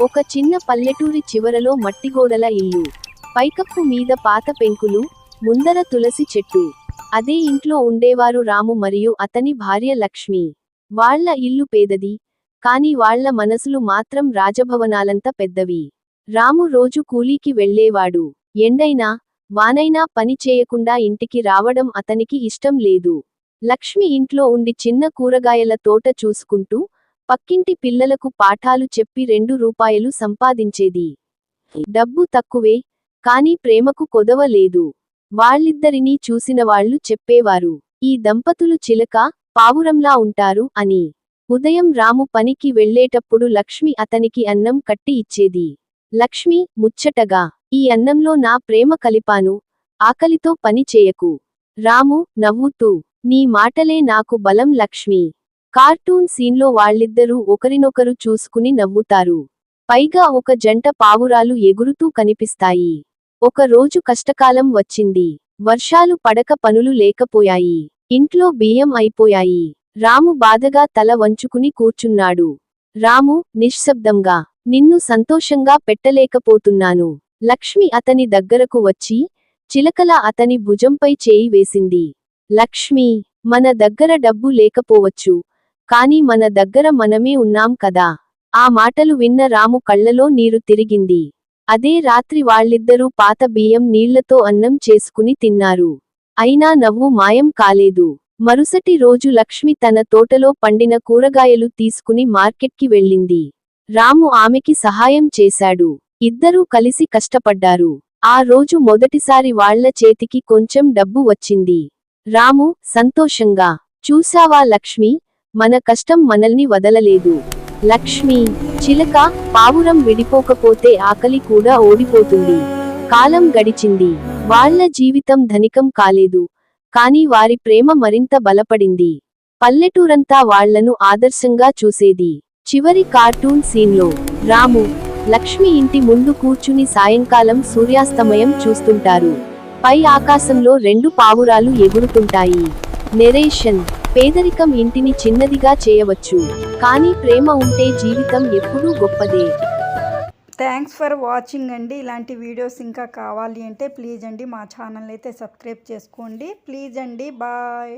ఒక చిన్న పల్లెటూరి చివరలో మట్టిగోడల ఇల్లు. పైకప్పు మీద పాత పెంకులు ముందర తులసి చెట్టు. అదే ఇంట్లో ఉండేవారు రాము మరియు అతని భార్య లక్ష్మి. వాళ్ళ ఇల్లు పేదది కాని వాళ్ళ మనసులు మాత్రం రాజభవనాలంత పెద్దవి. రాము రోజు కూలీకి వెళ్ళేవాడు. ఎండైనా వానైనా పని చేయకుండా ఇంటికి రావడం అతనికి ఇష్టం లేదు. లక్ష్మి ఇంట్లో ఉండి చిన్న కూరగాయల తోట చూసుకుంటూ పక్కింటి పిల్లలకు పాఠాలు చెప్పి రెండు రూపాయలు సంపాదించేది. డబ్బు తక్కువే కాని ప్రేమకు కొదవ లేదు. వాళ్ళిద్దరినీ చూసిన వాళ్ళు చెప్పేవారు ఈ దంపతులు చిలక పావురంలా ఉంటారు అని. ఉదయం రాము పనికి వెళ్ళేటప్పుడు లక్ష్మి అతనికి అన్నం కట్టి ఇచ్చేది. లక్ష్మి ముచ్చటగా ఈ అన్నంలో నా ప్రేమ కలిపాను ఆకలితో పని చేయకు. రాము నవ్వుతూ నీ మాటలే నాకు బలం లక్ష్మి. కార్టూన్ సీన్లో వాళ్ళిద్దరూ ఒకరినొకరు చూసుకుని నవ్వుతారు. పైగా ఒక జంట పావురాలు ఎగురుతూ కనిపిస్తాయి. ఒక రోజు కష్టకాలం వచ్చింది. వర్షాలు పడక పనులు లేకపోయాయి. ఇంట్లో బియ్యం అయిపోయాయి. రాము బాధగా తల వంచుకుని కూర్చున్నాడు. రాము నిశ్శబ్దంగా నిన్ను సంతోషంగా పెట్టలేకపోతున్నాను. లక్ష్మి అతని దగ్గరకు వచ్చి చిలకల అతని భుజంపై చేయి వేసింది. లక్ష్మి మన దగ్గర డబ్బు లేకపోవచ్చు. కాని మన దగ్గర మనమే ఉన్నాం కదా. ఆ మాటలు విన్న రాము కళ్ళలో నీరు తిరిగింది. అదే రాత్రి వాళ్ళిద్దరూ పాత బియ్యం నీళ్ళతో అన్నం చేసుకుని తిన్నారు. అయినా నవ్వు మాయం కాలేదు. మరుసటి రోజు లక్ష్మి తన తోటలో పండిన కూరగాయలు తీసుకుని మార్కెట్కి వెళ్ళింది. రాము ఆమెకి సహాయం చేశాడు. ఇద్దరూ కలిసి కష్టపడ్డారు. ఆ రోజు మొదటిసారి వాళ్ళ చేతికి కొంచెం డబ్బు వచ్చింది. రాము సంతోషంగా చూశావా లక్ష్మి మన కష్టం మనల్ని వదలలేదు. లక్ష్మి చిలక పావురం విడిపోకపోతే ఆకలి కూడా ఓడిపోతుంది. కాలం గడిచింది. వాళ్ళ జీవితం ధనికం కాలేదు. కాని వారి ప్రేమ మరింత బలపడింది. పల్లెటూరంతా వాళ్ళను ఆదర్శంగా చూసేది. చివరి కార్టూన్ సీన్లో రాము లక్ష్మి ఇంటి ముందు కూర్చుని సాయంకాలం సూర్యాస్తమయం చూస్తుంటారు. పై ఆకాశంలో రెండు పావురాలు ఎగురుతుంటాయి. నెరేషన్ పేదరికం ఇంటిని చిన్నదిగా చేయవచ్చు. కానీ ప్రేమ ఉంటే జీవితం ఎప్పుడూ గొప్పదే. థ్యాంక్స్ ఫర్ వాచింగ్ అండి. ఇలాంటి వీడియోస్ ఇంకా కావాలి అంటే ప్లీజ్ అండి మా ఛానల్ అయితే సబ్స్క్రైబ్ చేసుకోండి. ప్లీజ్ అండి. బాయ్.